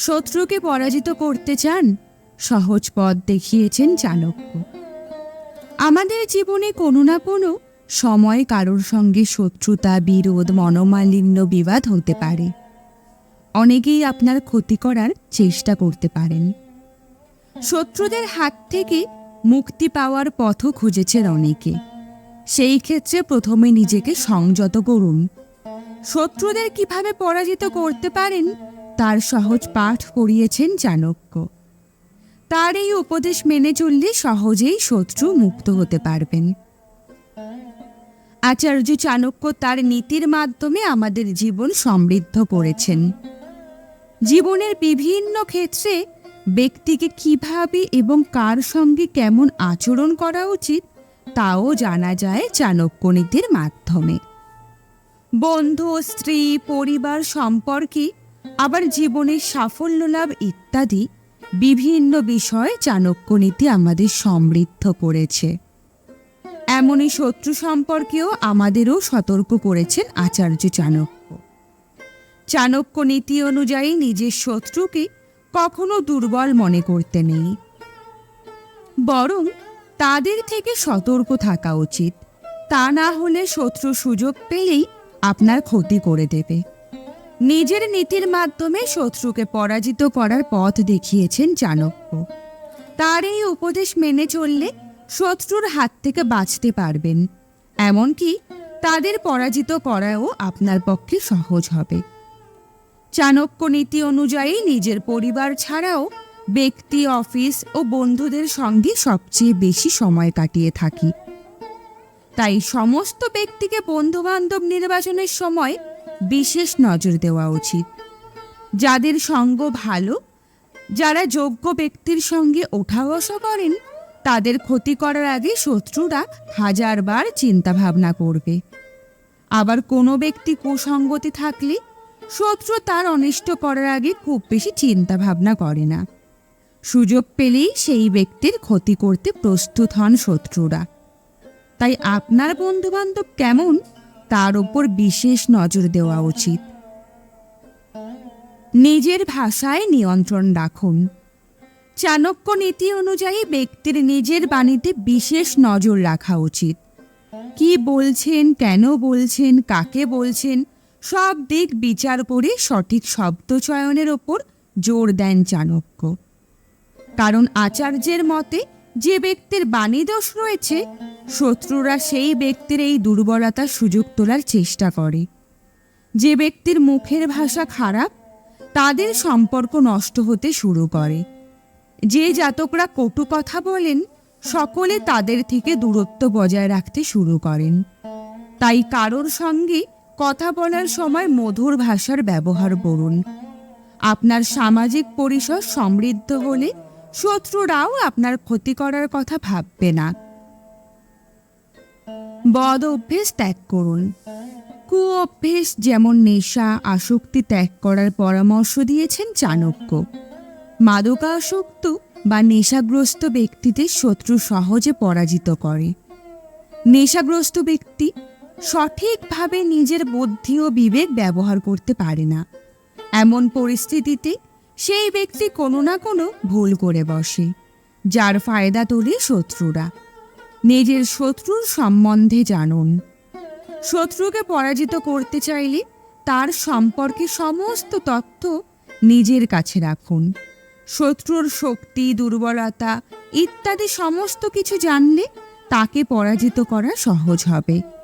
শত্রুকে পরাজিত করতে চান, সহজ পথ দেখিয়েছেন চাণক্য আমাদের জীবনে কোনো না কোনো সময় কারোর সঙ্গে শত্রুতা, বিরোধ, মনোমালিন্য, বিবাদ হতে পারে। অনেকেই আপনার ক্ষতি করার চেষ্টা করতে পারেন। শত্রুদের হাত থেকে মুক্তি পাওয়ার পথও খুঁজেছেন অনেকে। সেই ক্ষেত্রে প্রথমে নিজেকে সংযত করুন। শত্রুদের কীভাবে পরাজিত করতে পারেন তার সহজ পাঠ করিয়েছেন চাণক্য। তার এই উপদেশ মেনে চললে সহজেই শত্রু মুক্ত হতে পারবেন। আচার্য চাণক্য তার নীতির মাধ্যমে আমাদের জীবন সমৃদ্ধ করেছেন। জীবনের বিভিন্ন ক্ষেত্রে ব্যক্তিকে কীভাবে এবং কার সঙ্গে কেমন আচরণ করা উচিত, তাও জানা যায় চাণক্য নীতির মাধ্যমে। বন্ধু, স্ত্রী, পরিবার সম্পর্কে আবার জীবনের সাফল্য লাভ ইত্যাদি বিভিন্ন বিষয়ে চাণক্য নীতি আমাদের সমৃদ্ধ করেছে। এমনই শত্রু সম্পর্কেও আমাদেরও সতর্ক করেছেন আচার্য চাণক্য। চাণক্য নীতি অনুযায়ী নিজের শত্রুকে কখনো দুর্বল মনে করতে নেই। বরং তাদের থেকে সতর্ক থাকা উচিত। তা না হলে শত্রু সুযোগ পেলেই আপনার ক্ষতি করে দেবে। নিজের নীতির মাধ্যমে শত্রুকে পরাজিত করার পথ দেখিয়েছেন চাণক্য। তার এই উপদেশ মেনে চললে শত্রুর হাত থেকে বাঁচতে পারবেন। এমনকি তাদের পরাজিত করাও আপনার পক্ষে সহজ হবে। চাণক্য নীতি অনুযায়ী নিজের পরিবার ছাড়াও ব্যক্তি, অফিস ও বন্ধুদের সঙ্গে সবচেয়ে বেশি সময় কাটিয়ে থাকি। তাই সমস্ত ব্যক্তিকে বন্ধুবান্ধব নির্বাচনের সময় বিশেষ নজর দেওয়া উচিত। যাদের সঙ্গ ভালো, যারা যোগ্য ব্যক্তির সঙ্গে ওঠা বসা করেন, তাদের ক্ষতি করার আগে শত্রুরা হাজারবার চিন্তা ভাবনা করবে। আবার কোনো ব্যক্তি কুসঙ্গতি থাকলে, শত্রু তার অনিষ্ট করার আগে খুব বেশি চিন্তা ভাবনা করে না। সুযোগ পেলেই সেই ব্যক্তির ক্ষতি করতে প্রস্তুত হন শত্রুরা। তাই আপনার বন্ধুবান্ধব কেমন? তার উপর বিশেষ নজর দেওয়া উচিত। নিজের ভাষায় নিয়ন্ত্রণ রাখুন। চাণক্য নীতি অনুযায়ী ব্যক্তির নিজের বাণীতে বিশেষ নজর রাখা উচিত। কি বলছেন, কেন বলছেন, কাকে বলছেন, সব দিক বিচার করে সঠিক শব্দ চয়নের ওপর জোর দেন চাণক্য। কারণ আচার্যের মতে যে ব্যক্তির বাণী দোষ রয়েছে, শত্রুরা সেই ব্যক্তির এই দুর্বলতার সুযোগ তোলার চেষ্টা করে। যে ব্যক্তির মুখের ভাষা খারাপ, তাদের সম্পর্ক নষ্ট হতে শুরু করে। যে জাতকরা কটু কথা বলেন, সকলে তাদের থেকে দূরত্ব বজায় রাখতে শুরু করেন। তাই কারোর সঙ্গে কথা বলার সময় মধুর ভাষার ব্যবহার করুন। আপনার সামাজিক পরিসর সমৃদ্ধ হলে শত্রুরাও আপনার ক্ষতি করার কথা ভাববে না। বদ অভ্যেস ত্যাগ করুন। কু অভ্যেস যেমন নেশা, আসক্তি ত্যাগ করার পরামর্শ দিয়েছেন চাণক্য। মাদকাসক্ত বা নেশাগ্রস্ত ব্যক্তিদের শত্রু সহজে পরাজিত করে। নেশাগ্রস্ত ব্যক্তি সঠিকভাবে নিজের বুদ্ধি ও বিবেক ব্যবহার করতে পারে না। এমন পরিস্থিতিতে সেই ব্যক্তি কোনো না কোনো ভুল করে বসে, যার ফায়দা তোলে শত্রুরা। নিজের শত্রুর সম্বন্ধে জানুন। শত্রুকে পরাজিত করতে চাইলে তার সম্পর্কে সমস্ত তথ্য নিজের কাছে রাখুন। শত্রুর শক্তি, দুর্বলতা ইত্যাদি সমস্ত কিছু জানলে তাকে পরাজিত করা সহজ হবে।